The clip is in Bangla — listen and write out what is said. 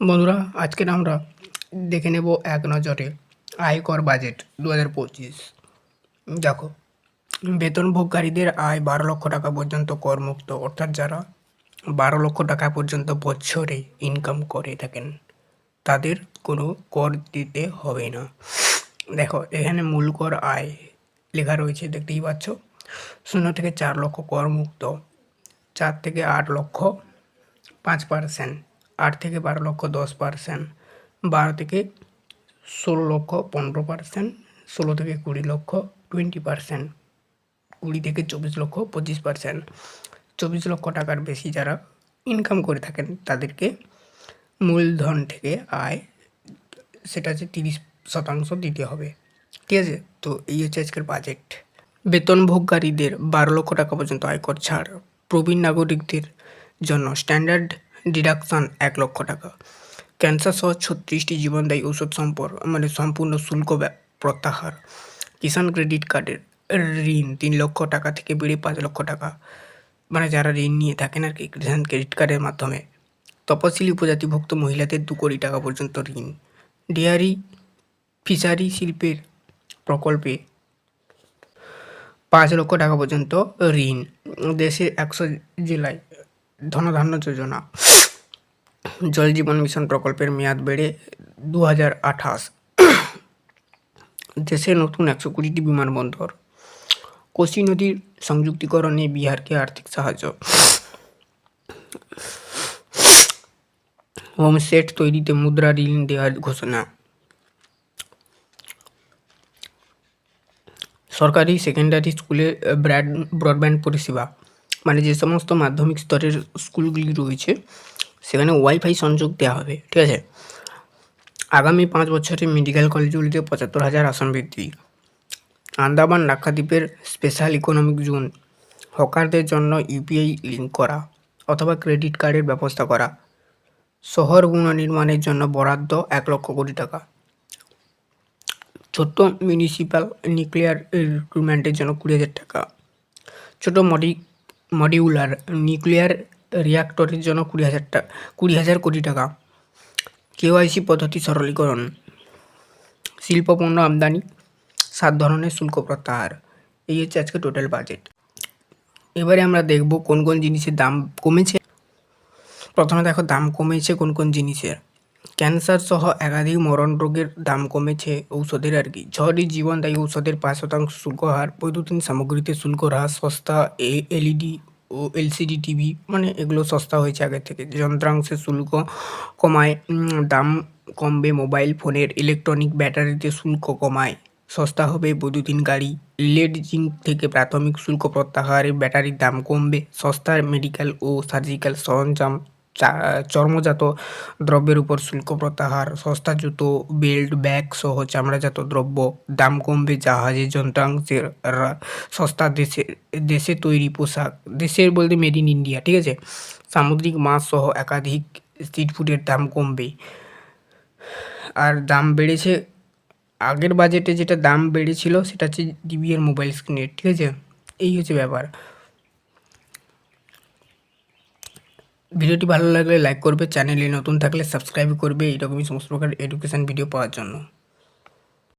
বন্ধুরা, আজকের আমরা দেখে নেব এক নজরে আয়কর বাজেট দু হাজার পঁচিশ। দেখো বেতনভোগকারীদের আয় বারো লক্ষ টাকা পর্যন্ত করমুক্ত, অর্থাৎ যারা বারো লক্ষ টাকা পর্যন্ত বছরে ইনকাম করে থাকেন, তাদের কোনো কর দিতে হবে না। দেখো, এখানে মূল কর আয় লেখা রয়েছে, দেখতেই পাচ্ছ। শূন্য থেকে চার লক্ষ করমুক্ত, চার থেকে আট লক্ষ পাঁচ পার্সেন্ট। আট থেকে বারো লক্ষ দশ পার্সেন্ট, বারো থেকে ষোলো লক্ষ পনেরো পার্সেন্ট, ষোলো থেকে কুড়ি লক্ষ টোয়েন্টি পার্সেন্ট, কুড়ি থেকে চব্বিশ লক্ষ পঁচিশ পার্সেন্ট। চব্বিশ লক্ষ টাকার বেশি যারা ইনকাম করে থাকেন, তাদেরকে মূলধন থেকে আয়, সেটা হচ্ছে তিরিশ শতাংশ দিতে হবে। ঠিক আছে? তো এই হচ্ছে আজকের বাজেট বেতনভোগকারীদের বারো লক্ষ টাকা পর্যন্ত আয়কর ছাড় প্রবীণ নাগরিকদের জন্য স্ট্যান্ডার্ড ডিডাকশন এক লক্ষ টাকা। ক্যান্সার সহ ছত্রিশটি জীবনদায়ী ওষুধ সম্পর্ক মানে সম্পূর্ণ শুল্ক প্রত্যাহার। কিষাণ ক্রেডিট কার্ডের ঋণ তিন লক্ষ টাকা থেকে বেড়ে পাঁচ লক্ষ টাকা। মানে যারা ঋণ নিয়ে থাকেন আর কি, কিষাণ ক্রেডিট কার্ডের মাধ্যমে। তপশিলি উপজাতিভুক্ত মহিলাদের দু কোটি টাকা পর্যন্ত ঋণ। ডেয়ারি, ফিশারি শিল্পের প্রকল্পে পাঁচ লক্ষ টাকা পর্যন্ত ঋণ। দেশের একশো জেলায় ধনধান্য যোজনা। জল জীবন মিশন প্রকল্পের মেয়াদ বেড়ে দু হাজার আঠাশ। দেশে নতুন একশো কুড়িটি বিমানবন্দর। কোশি নদীর সংযুক্তিকরণে বিহারকে আর্থিক সাহায্য। হোমসেট তৈরিতে মুদ্রা ঋণ দেওয়ার ঘোষণা। সরকারি সেকেন্ডারি স্কুলে ব্র্যাড, ব্রডব্যান্ড পরিষেবা মানে যে সমস্ত মাধ্যমিক স্তরের স্কুলগুলি রয়েছে সেখানে ওয়াইফাই সংযোগ দেওয়া হবে, ঠিক আছে? আগামী পাঁচ বছরে মেডিকেল কলেজগুলিতে পঁচাত্তর হাজার আসন বৃদ্ধি। আন্দামান লাক্ষাদ্বীপের স্পেশাল ইকোনমিক জোন, হকারদের জন্য ইউপিআই লিঙ্ক করা অথবা ক্রেডিট কার্ডের ব্যবস্থা করা। শহর পুনর্নির্মাণের জন্য বরাদ্দ এক লক্ষ কোটি টাকা। ছোট্ট মিউনিসিপ্যাল নিউক্লিয়ার রিক্রুটমেন্টের জন্য কুড়ি হাজার টাকা। ছোট মডি, মডিউলার নিউক্লিয়ার রিয়াক্টরের জন্য কুড়ি হাজার টাকা কুড়ি হাজার কোটি টাকা। কেওয়াইসি পদ্ধতি সরলীকরণ। শিল্প পণ্য আমদানি। সাত ধরনের শুল্ক প্রত্যাহার। এই হচ্ছে আজকে টোটাল বাজেট এবারে আমরা দেখব কোন কোন জিনিসের দাম কমেছে। প্রথমে দেখো, দাম কমেছে কোন কোন জিনিসের। ক্যান্সার সহ একাধিক মরণ রোগের দাম কমেছে ঔষধের আর কি। ঝড়ি জীবনদায়ী ঔষধের পাঁচ শতাংশ শুল্ক হার, বৈদ্যুতিন সামগ্রীতে শুল্ক হ্রাস, সস্তা এ, এলইডি ও এলসিডি টিভি মানে এগুলো সস্তা হয়েছে আগের থেকে। যন্ত্রাংশের শুল্ক কমায় দাম কমবে, মোবাইল ফোনের ইলেকট্রনিক ব্যাটারিতে শুল্ক কমায়। সস্তা হবে বৈদ্যুতিন গাড়ি। লেড জিঙ্ক থেকে প্রাথমিক শুল্ক প্রত্যাহারে ব্যাটারির দাম কমবে। সস্তার মেডিকেল ও সার্জিক্যাল সরঞ্জাম চর্মজাত দ্রব্যের উপর শুল্ক প্রত্যাহার, সস্তা জুতো, বেল্ট, ব্যাগ সহ চামড়াজাত দ্রব্য, দাম কমবে জাহাজের যন্ত্রাংশের সস্তা দেশে দেশে তৈরি পোশাক, দেশের বলতে মেড ইন ইন্ডিয়া ঠিক আছে? সামুদ্রিক মাছ সহ একাধিক স্ট্রিট ফুডের দাম কমবে। আর দাম বেড়েছে, আগের বাজেটে যেটা দাম বেড়েছিল সেটা হচ্ছে ডিবিএর মোবাইল স্ক্রিনের ঠিক আছে? এই হচ্ছে ব্যাপার। ভিডিওটি ভালো লাগলে লাইক করবে চ্যানেলে নতুন থাকলে সাবস্ক্রাইব করবে, এইরকমই সমস্ত প্রকার এডুকেশান ভিডিও পাওয়ার জন্য।